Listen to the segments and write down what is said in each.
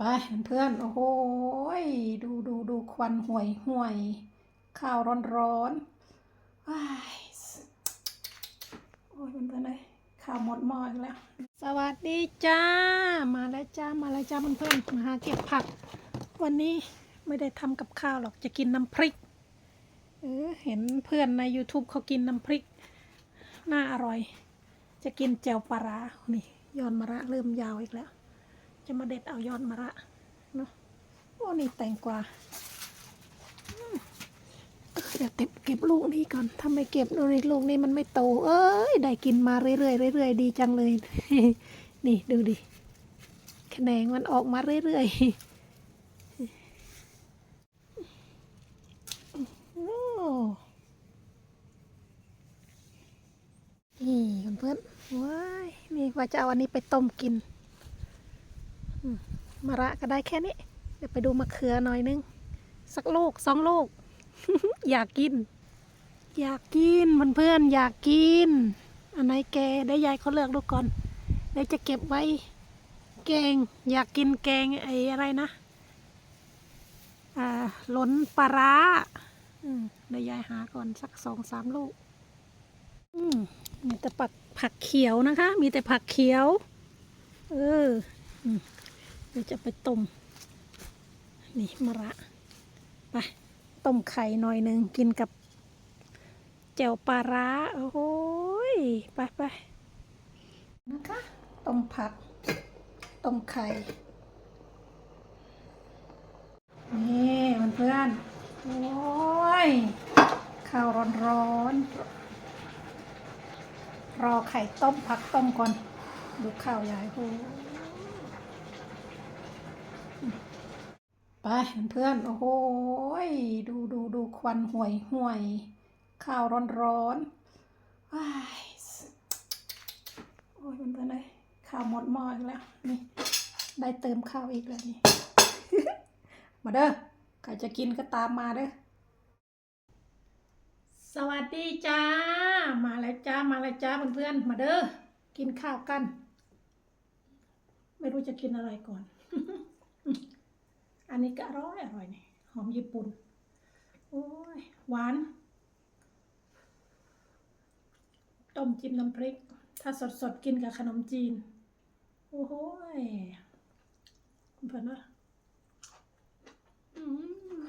ไปเพื่อนโอ้โหดูดูดูควันห่วยห่วย ข้าวร้อนร้อนว้ายโอ้ยเพื่อนเลยข้าวหมดหม้ออีกแล้ว สวัสดีจ้า มาแล้วจ้ามาแล้วจ้าเพื่อนๆมาหาเก็บผัก วันนี้ไม่ได้ทำกับข้าวหรอกจะกินน้ำพริกเออเห็นเพื่อนใน YouTube เขากินน้ำพริก น่าอร่อย จะกินแจ่วปลาร้านี่ยอดมะระเริ่มยาวอีกแล้ว จะมาเด็ดเอายอดมะระเนาะโอ้นี่แตงกวาเดี๋ยวเก็บเก็บลูกนี้ก่อนถ้าไม่เก็บดูนี่ลูกนี้มันไม่โต เอ้ย ได้กินมาเรื่อยๆเรื่อยๆดีจังเลย นี่ดูดิแขนงมันออกมาเรื่อยๆโอ้นี่เพื่อนๆว้ายนี่ว่าจะเอาอันนี้ไปต้มกิน มะระก็ได้แค่นี้ เดี๋ยวไปดูมะเขือหน่อยนึง สักลูกสองลูก อยากกิน อยากกินเพื่อนๆอยากกิน อันไหนแกได้ยายเขาเลือกดูก่อนเดี๋ยวจะเก็บไว้ แกง อยากกินแกงไอ้อะไรนะอ่าหล้นปลาร้าเดี๋ยวยายหาก่อนสักสองสามลูกมีแต่ผักผักเขียวนะคะ มีแต่ผักเขียว เออ ดี๋ยวจะไปต้ม นี่มะระ ไป ต้มไข่หน่อยหนึ่งกินกับแจ่วปลาร้า โอ้โหยไปไปนะคะ ต้มผัก ต้มไข่ นี่เพื่อนๆโอ้ย ข้าวร้อนๆ รอไข่ต้มผักต้มก่อน ดูข้าวยายโอ้ ไปเพื่อนโอ้โหยดูดูดูควันห่วยห่วยข้าวร้อนร้อนๆว้ายโอ้ยเพื่อนเลยข้าวหมดหม้ออีกแล้วนี่ได้เติมข้าวอีกแล้วนี่มาเด้อใครจะกินก็ตามมาเด้อสวัสดีจ้า มาแล้วจ้ามาแล้วจ้าเพื่อนๆมาเด้อกินข้าวกัน ไม่รู้จะกินอะไรก่อน อันนี้ก็อร่อยอร่อยนี่หอมญี่ปุ่น โอ้ย หวาน ต้มจิ้มน้ำพริก ถ้าสดสดๆกินกับขนมจีน โอ้โหเพื่อนนะอืม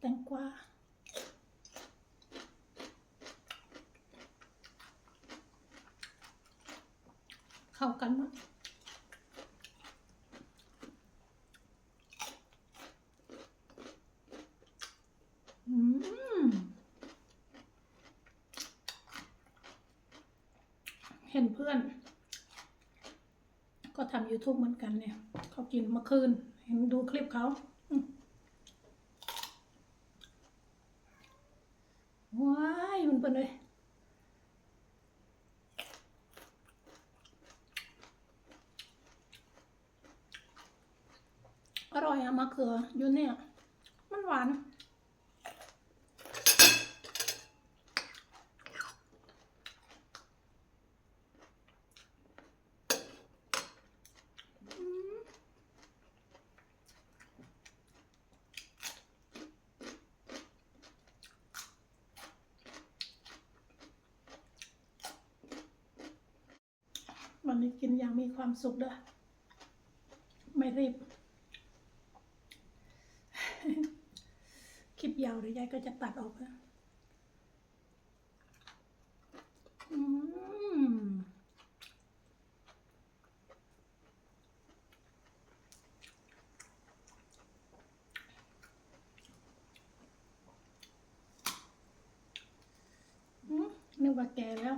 แตงกวา เข้ากันมั้งอืม เห็นเพื่อน ก็ทำ YouTube เหมือนกันเนี่ย เขากินเมื่อคืน เห็นดูคลิปเขาว้ายมันเป็นเลยอร่อยอะมะเขืออยู่เนี่ย มันหวาน อืม วันนี้กินอย่างมีความสุขเด้อไม่รีบ คลิปยาวเดี๋ยวยายก็จะตัดออกนะอืมอืมนึกว่าแก่แล้ว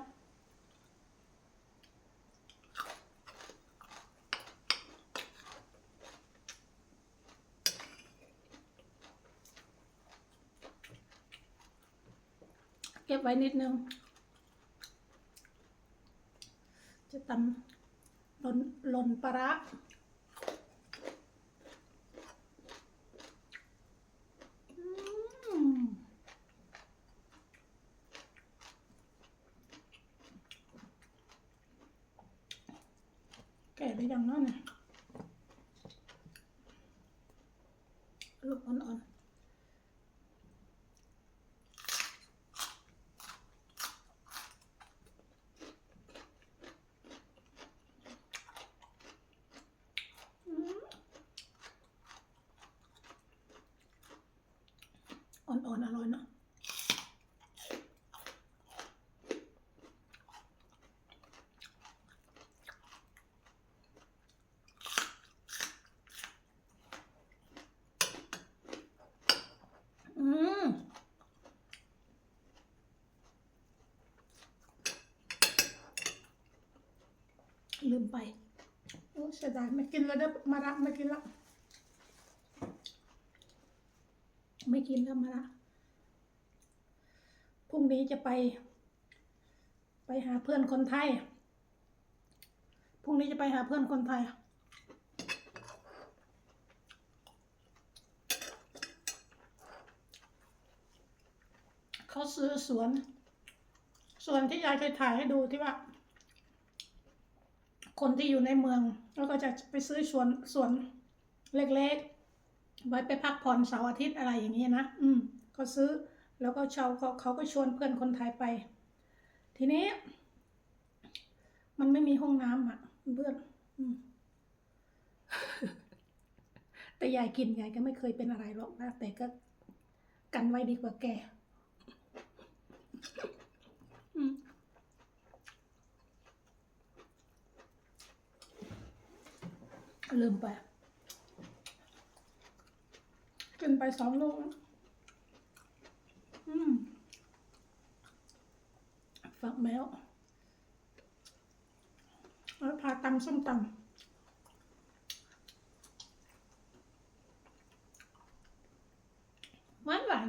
ไว้นิดนึง จะตำหล่นหล่นปลาแก่ไปอยังเนาะเนี่ย อ่อนๆอร่อยเนาะอืมลืมไป โอ้เสียดายไม่กินแล้วเด้อมาระไม่กินแล้ว ไม่กินแล้วมาระพรุ่งนี้จะไป ไปหาเพื่อนคนไทย พรุ่งนี้จะไปหาเพื่อนคนไทย เขาซื้อสวนสวนที่ยายเคยถ่ายให้ดูที่ว่า คนที่อยู่ในเมือง แล้วก็จะไปซื้อสวนสวนเล็กๆ ไว้ไปพักผ่อนเสาร์อาทิตย์อะไรอย่างนี้นะอืมเขาซื้อแล้วก็ชาวเขาเขาก็ชวนเพื่อนคนไทยไป ทีนี้ มันไม่มีห้องน้ำอะเพื่อนอืมแต่ยายกินยายก็ไม่เคยเป็นอะไรหรอกนะแต่ก็กันไว้ดีกว่าแกอืมลืมไป กิน ไปสองลูกแล้วอืมฝักแมวแล้วพาตำส้มตำหวานหวาน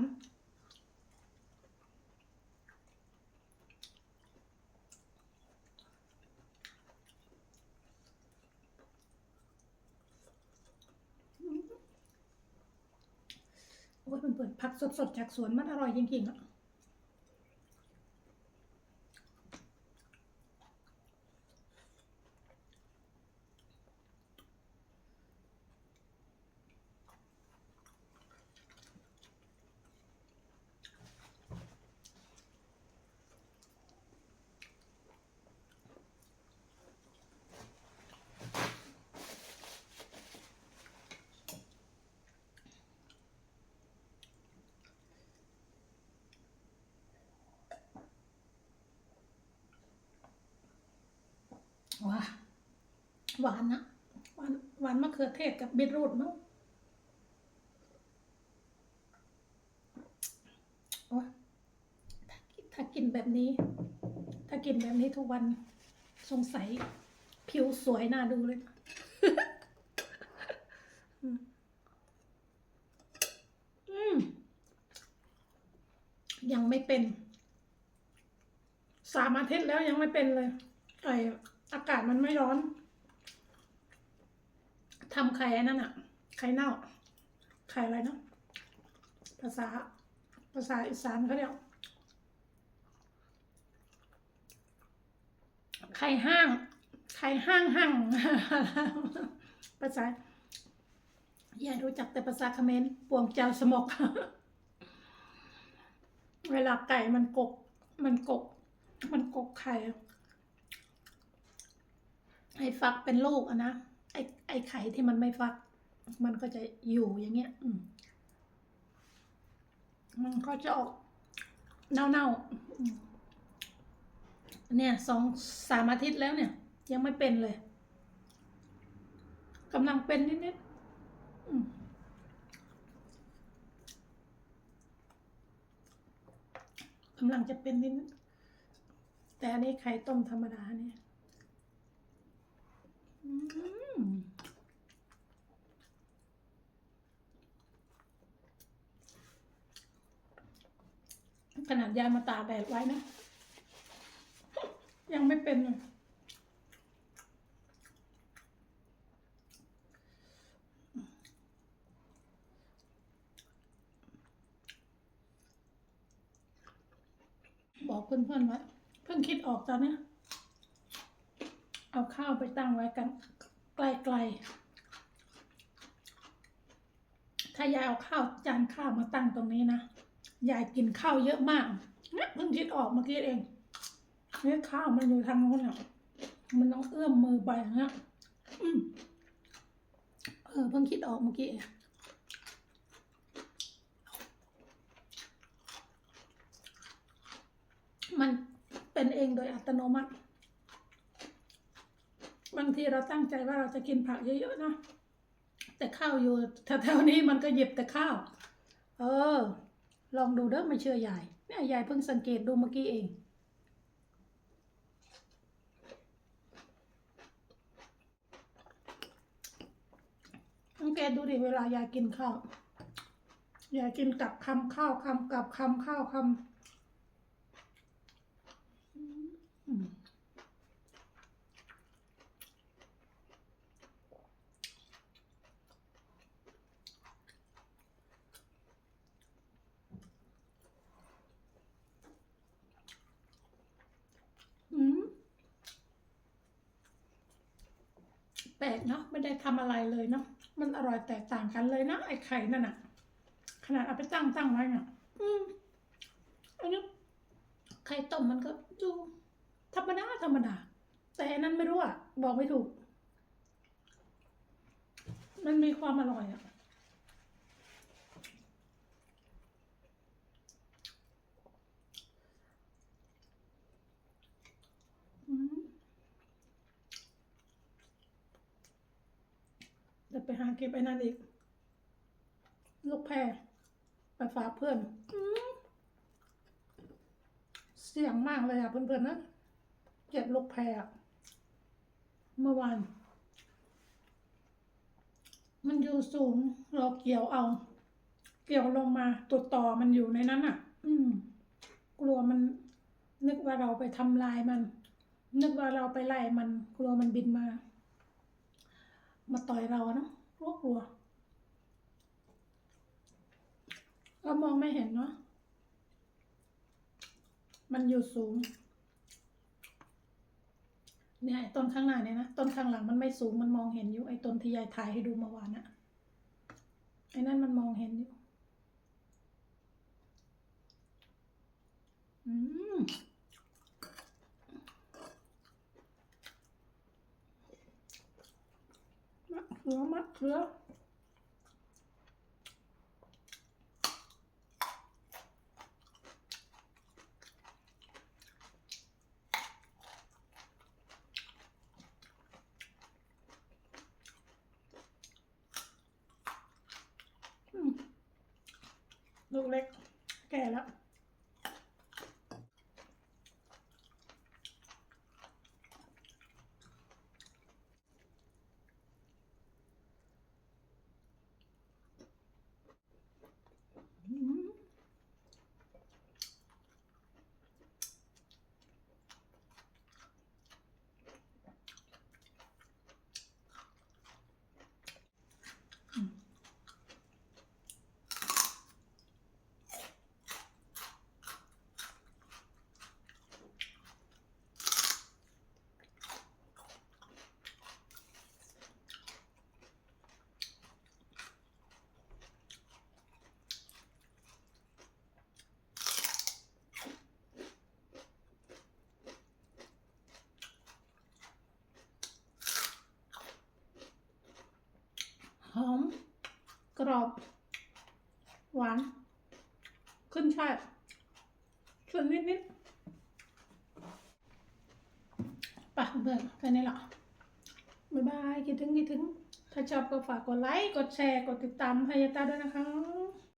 โอ้ยมันเปิด ผักสดๆจากสวนมันอร่อยจริงๆอะ ว้าหวานนะหวานหวานมะเขือเทศกับบีทรูทมั้งโอ้ถ้ากินถ้ากินแบบนี้ ถ้ากินแบบนี้ทุกวันสงสัย ผิวสวยน่าดูเลยอืมยังไม่เป็น สามอาทิตย์แล้วยังไม่เป็นเลยไออ มันไม่ร้อนทำไข่อันนั้นอะไข่เน่า ไข่อะไรเนาะภาษา ภาษาอีสานเขาเรียกไข่ห้าง ไข่ห้างห้างภาษายารู้จักแต่ภาษาเขมรปวงเจ้าสมก เวลาไก่มันกก มันกก มันกกไข่ ไอ้ฟักเป็นลูกอะนะไอ้ไอ้ไข่ที่มันไม่ฟัก มันก็จะอยู่อย่างเงี้ย อืมมันก็จะออกเน่าๆอืมเนี่ยสองสามอาทิตย์แล้วเนี่ย ยังไม่เป็นเลยกำลังเป็นนิดๆกำลังจะเป็นนิดแต่อันนี้ไข่ต้มธรรมดาเนี่ย ขนาดยามาตากแดดไว้นะ ยังไม่เป็นเลยบอกเพื่อนๆไว้เพิ่งคิดออกตอนเนี้ย เอาข้าวไปตั้งไว้กันไกลๆ ถ้ายายเอาข้าวจานข้าวมาตั้งตรงนี้นะ ยายกินข้าวเยอะมากเนี่ยเพิ่งคิดออกเมื่อกี้เองเนี่ยข้าวมันอยู่ทางโน้นอะ มันต้องเอื้อมมือไปอย่างเงี้ยอืมเออเพิ่งคิดออกเมื่อกี้เองมันเป็นเองโดยอัตโนมัติ บางทีเราตั้งใจว่าเราจะกินผักเยอะๆนะแต่ข้าวอยู่แถวๆนี้มันก็หยิบแต่ข้าว เออ ลองดูเด้อไม่เชื่อยายเนี่ยยายเพิ่งสังเกตดูเมื่อกี้เองสังเกตดูดิเวลายายกินข้าวยายกินกับคำข้าวคำกับคำข้าวคำอืมอืมแปลกเนาะไม่ได้ทำอะไรเลยเนาะมันอร่อยแตกต่างกันเลยนะไอ้ไข่นั่นน่ะขนาดเอาไปตั้งตั้งไว้เนี่ยอืมอันนี้ไข่ต้มมันก็ดูธรรมดาธรรมดา แต่อันนั้นไม่รู้อะบอกไม่ถูก มันมีความอร่อยอะอืมเดี๋ยว ไปหาเก็บไอ้นั่นอีก ลูกแพรไปฝากเพื่อนอืเสี่ยงมากเลยอะเพื่อนๆนะเก็บลูกแพรเมื่อวาน มันอยู่สูงเราเกี่ยวเอา เกี่ยวลงมาตัวต่อมันอยู่ในนั้นอะ อืม กลัวมัน นึกว่าเราไปทำลายมัน นึกว่าเราไปไล่มัน กลัวมันบินมา มาต่อยเราเนาะกลัวกลัวก็มองไม่เห็นเนาะมันอยู่สูง เนี่ยไอ้ต้นข้างหน้าเนี่ยนะต้นข้างหลังมันไม่สูงมันมองเห็นอยู่ไอ้ต้นที่ยายถ่ายให้ดูเมื่อวานน่ะไอ้นั่นมันมองเห็นอยู่ อืม มะ เขือมะเขืออืมลูกเล็ก แก่แล้ว อืมหอม ก รอบ หวาน ขึ้นช่ายส่วนนิดนิดป่ะเบื่อแค่นี้หรอบ๊ายบายคิดถึงคิดถึง ถ้าชอบก็ฝากกดไลค์ กดแชร์ กดติดตามให้ยาตาด้วยนะคะ